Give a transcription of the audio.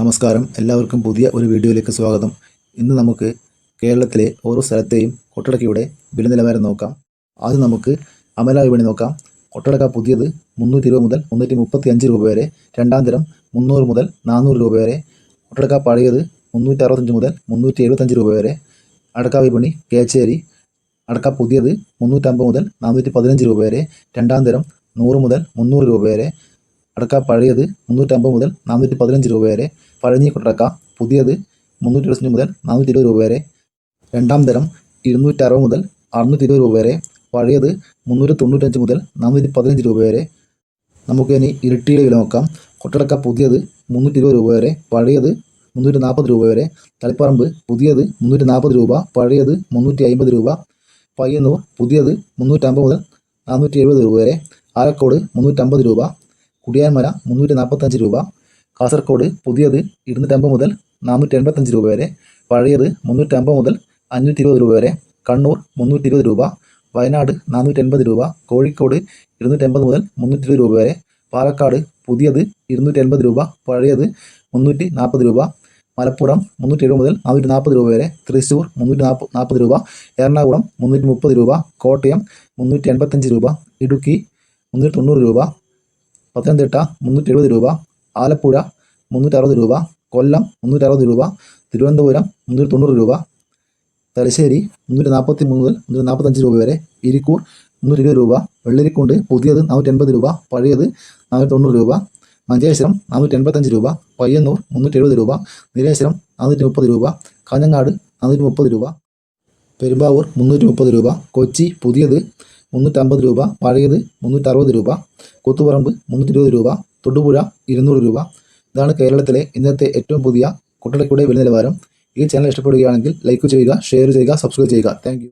നമസ്കാരം. എല്ലാവർക്കും പുതിയ ഒരു വീഡിയോയിലേക്ക് സ്വാഗതം. ഇന്ന് നമുക്ക് കേരളത്തിലെ ഓരോ സ്ഥലത്തെയും കൊട്ടടക്കയുടെ വില നിലവാരം നോക്കാം. ആദ്യം നമുക്ക് അമല വിപണി നോക്കാം. കൊട്ടടക്ക പുതിയത് മുന്നൂറ്റി ഇരുപത് മുതൽ മുന്നൂറ്റി മുപ്പത്തി അഞ്ച് രൂപ വരെ. രണ്ടാം തരം മുന്നൂറ് മുതൽ നാനൂറ് രൂപ വരെ. കൊട്ടടക്ക പഴയത് മുന്നൂറ്റി അറുപത്തഞ്ച് മുതൽ മുന്നൂറ്റി എഴുപത്തഞ്ച് രൂപ വരെ. അടക്ക വിപണി കേച്ചേരി. അടക്ക പുതിയത് മുന്നൂറ്റമ്പത് മുതൽ നാനൂറ്റി പതിനഞ്ച് രൂപ വരെ. രണ്ടാം തരം നൂറ് മുതൽ മുന്നൂറ് രൂപ വരെ. അടക്ക പഴയത് മുന്നൂറ്റമ്പത് മുതൽ നാനൂറ്റി പതിനഞ്ച് രൂപ വരെ. പഴഞ്ഞി കൊട്ടടക്ക പുതിയത് മുന്നൂറ്റി ഇരുപത്തഞ്ച് മുതൽ നാനൂറ്റി ഇരുപത് രൂപ വരെ. രണ്ടാം തരം ഇരുന്നൂറ്റി അറുപത് മുതൽ അറുന്നൂറ്റി ഇരുപത് രൂപ വരെ. പഴയത് മുന്നൂറ്റി തൊണ്ണൂറ്റഞ്ച് മുതൽ നാനൂറ്റി പതിനഞ്ച് രൂപ വരെ. നമുക്ക് ഇനി ഇരട്ടിയുടെ വില നോക്കാം. കൊട്ടടക്ക പുതിയത് മുന്നൂറ്റി ഇരുപത് രൂപ വരെ. പഴയത് മുന്നൂറ്റി നാൽപ്പത് രൂപ വരെ. തളിപ്പറമ്പ് പുതിയത് മുന്നൂറ്റി നാൽപ്പത് രൂപ. പഴയത് മുന്നൂറ്റി അമ്പത് രൂപ. പയ്യന്നൂർ പുതിയത് മുന്നൂറ്റമ്പത് മുതൽ നാനൂറ്റി എഴുപത് രൂപ വരെ. ആലക്കോട് മുന്നൂറ്റമ്പത് രൂപ. കുടിയാൻമല മുന്നൂറ്റി നാൽപ്പത്തഞ്ച് രൂപ കാസർഗോഡ് പുതിയത് ഇരുന്നൂറ്റമ്പത് മുതൽ നാനൂറ്റി എൺപത്തഞ്ച് രൂപ വരെ പഴയത് മുന്നൂറ്റമ്പത് മുതൽ അഞ്ഞൂറ്റി ഇരുപത് രൂപ വരെ കണ്ണൂർ മുന്നൂറ്റി ഇരുപത് രൂപ വയനാട് നാനൂറ്റി എൺപത് രൂപ കോഴിക്കോട് ഇരുന്നൂറ്റമ്പത് മുതൽ മുന്നൂറ്റി ഇരുപത് രൂപ വരെ പാലക്കാട് പുതിയത് ഇരുന്നൂറ്റി എൺപത് രൂപ പഴയത് മുന്നൂറ്റി നാൽപ്പത് രൂപ മലപ്പുറം മുന്നൂറ്റി എഴുപത് മുതൽ നാനൂറ്റി നാൽപ്പത് രൂപ വരെ തൃശ്ശൂർ മുന്നൂറ്റി നാൽപ്പത് നാൽപ്പത് രൂപ എറണാകുളം മുന്നൂറ്റി മുപ്പത് രൂപ കോട്ടയം മുന്നൂറ്റി എൺപത്തഞ്ച് രൂപ ഇടുക്കി മുന്നൂറ്റി തൊണ്ണൂറ് രൂപ പത്തനംതിട്ട മുന്നൂറ്റി എഴുപത് രൂപ ആലപ്പുഴ മുന്നൂറ്റി അറുപത് രൂപ കൊല്ലം മുന്നൂറ്റി അറുപത് രൂപ തിരുവനന്തപുരം മുന്നൂറ്റി തൊണ്ണൂറ് രൂപ തലശ്ശേരി മുന്നൂറ്റി നാൽപ്പത്തി മൂന്ന് മുതൽ മുന്നൂറ്റി നാൽപ്പത്തഞ്ച് രൂപ വരെ ഇരിക്കൂർ മുന്നൂറ്റി ഇരുപത് രൂപ വെള്ളരിക്കുണ്ട് പുതിയത് നാനൂറ്റി എൺപത് രൂപ പഴയത് നാനൂറ്റി തൊണ്ണൂറ് രൂപ മഞ്ചേശ്വരം നാനൂറ്റി എൺപത്തഞ്ച് രൂപ പയ്യന്നൂർ മുന്നൂറ്റി എഴുപത് രൂപ നീലേശ്വരം നാനൂറ്റി മുപ്പത് രൂപ കാഞ്ഞങ്ങാട് നാനൂറ്റി മുപ്പത് രൂപ പെരുമ്പാവൂർ മുന്നൂറ്റി മുപ്പത് രൂപ കൊച്ചി പുതിയത് മുന്നൂറ്റമ്പത് രൂപ പഴയത് മുന്നൂറ്ററുപത് രൂപ കൂത്തുപറമ്പ് മുന്നൂറ്റി ഇരുപത് രൂപ തൊടുപുഴ ഇരുന്നൂറ് രൂപ. ഇതാണ് കേരളത്തിലെ ഇന്നത്തെ ഏറ്റവും പുതിയ കുട്ടടക്കയുടെ വില നിലവാരം ഈ ചാനൽ ഇഷ്ടപ്പെടുകയാണെങ്കിൽ ലൈക്ക് ചെയ്യുക ഷെയർ ചെയ്യുക സബ്സ്ക്രൈബ് ചെയ്യുക. താങ്ക്